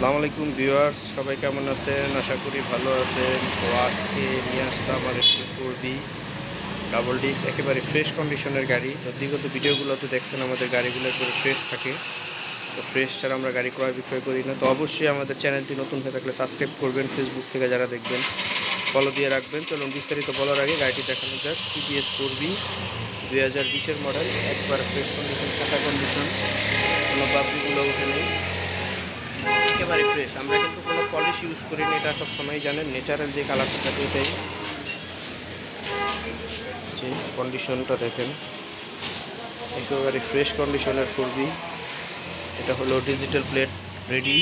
আসসালামু আলাইকুম ভিউয়ার্স, সবাই কেমন আছেন? আশা করি ভালো আছেন। তো আজকে নিয়ে আসলাম একটু করবি ডাবল ডিস্ক একেবারে ফ্রেশ কন্ডিশনের গাড়ি। তো বিগত ভিডিওগুলোতে দেখছেন আমাদের গাড়িগুলো একবারে ফ্রেশ থাকে। তো ফ্রেশ ছাড়া আমরা গাড়ি ক্রয় বিক্রয় করি না। তো অবশ্যই আমাদের চ্যানেলটি নতুন হয়ে থাকলে সাবস্ক্রাইব করবেন ফেসবুক থেকে যারা দেখবেন ফলো দিয়ে রাখবেন। চলুন বিস্তারিত বলার আগে গাড়িটি দেখানো যাক। টিভিএস করবি দুই হাজার বিশের মডেল একবার ফ্রেশ কন্ডিশন চাকা কন্ডিশন কোনো বাবুগুলো উঠে নেই। একেবারে ফ্রেশ আমরা কিন্তু কোনো পলিশ ইউজ করিনি, এটা সবসময় জানেন ন্যাচারাল যে কালারটা থাকে এটাই যে কন্ডিশনটা দেখেন, একেবারে ফ্রেশ কন্ডিশনের করবি এটা হলো ডিজিটাল প্লেট রেডি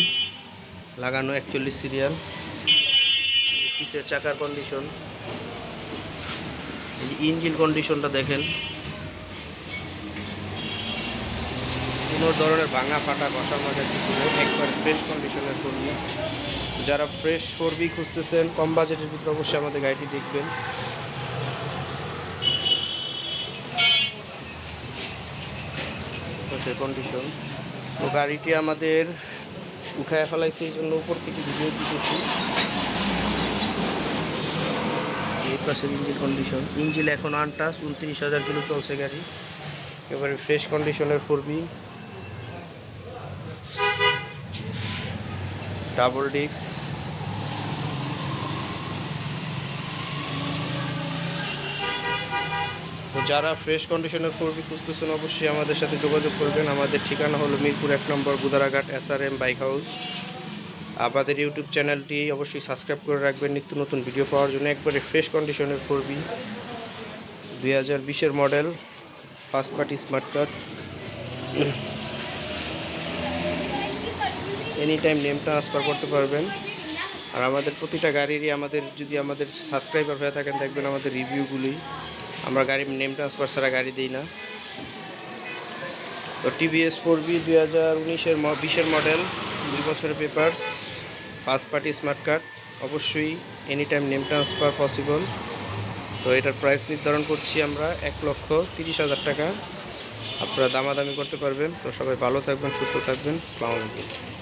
লাগানো একচল্লিশ সিরিয়াল পিসের চাকার কন্ডিশন ইঞ্জিন কন্ডিশনটা দেখেন। কোনো ধরনের ভাঙা ফাটা কষা মাজা কিছু নেই। একবার ফ্রেশ কন্ডিশনের করবি যারা ফ্রেশ করবি খুঁজতেছেন, কম বাজেটের ভিতরে অবশ্যই আমাদের গাড়িটি দেখবেন। কন্ডিশন তো গাড়িটি আমাদের উঠায় ফেলাইছে, এই জন্য উপর থেকে ভিডিও দিতেছি। এই পাশের ইঞ্জিন কন্ডিশন ইঞ্জিন এখন আনটাস উনত্রিশ হাজার কিলো চলছে গাড়ি। এবারে ফ্রেশ কন্ডিশনের ফোরবি ডাবল ডিস্ক। তো যারা ফ্রেশ কন্ডিশনের ফোরবি খুঁজতেছেন, অবশ্যই আমাদের সাথে যোগাযোগ করবেন। আমাদের ঠিকানা হলো মিরপুর এক নম্বর Budharaghat S R M bike house আমাদের ইউটিউব চ্যানেলটি অবশ্যই সাবস্ক্রাইব করে রাখবেন নিত্য নতুন ভিডিও পাওয়ার জন্য। একবারে ফ্রেশ কন্ডিশনের ফোরবি দুই হাজার বিশের model first party smart card any time name transfer করতে পারবেন। আর আমাদের প্রতিটা গাড়িরই আমাদের, যদি আমাদের সাবস্ক্রাইবার হয়ে থাকেন, দেখবেন আমাদের রিভিউগুলি আমরা গাড়ির নেম ট্রান্সফার ছাড়া গাড়ি দিই না। তো টিভিএস ফোর বি দুই হাজার উনিশের বিশের মডেল দুই বছরের papers first party smart card অবশ্যই any time name transfer possible তো এটার প্রাইস নির্ধারণ করছি আমরা এক লক্ষ তিরিশ হাজার টাকা। আপনারা দামাদামি করতে পারবেন। তো সবাই ভালো থাকবেন, সুস্থ থাকবেন। আলাইকুম